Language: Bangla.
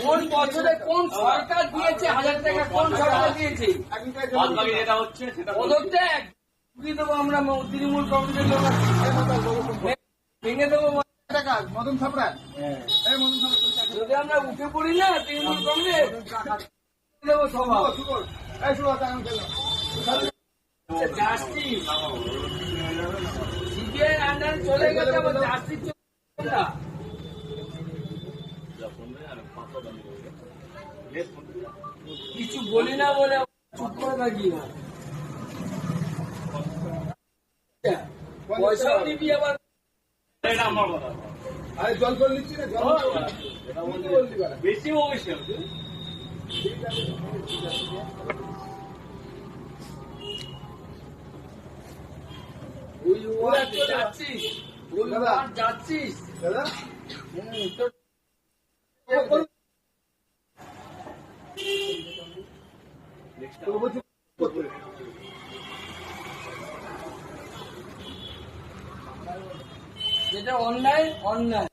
কোন বছরে কোন সরকার দিয়েছে? হাজার টাকা কোন সরকার দিয়েছে? পদত্যাগ। দিয়ে দেবো আমরা তৃণমূল কংগ্রেসের লোক। ভেঙে দেবো মদন থাপড়া হ্যাঁ। যদি আমরা উঠে পড়ি না তৃণমূল কংগ্রেস দেবো সভা সিবিআই আন্ডারে চলে গেছে আবার জাস্টিস চলে কিছু বলি না বলে চুপ করে থাকি না পয়সাও দিবি আবার। আমার কথা। আরে জল করে নিচ্ছি না জল কি বললি বাড়া? বেশি অবশ্যই ওই ওয়ার্ড যাচ্ছিস। যাচ্ছিস। দাদা। যেটা অন্যায় অন্যায়।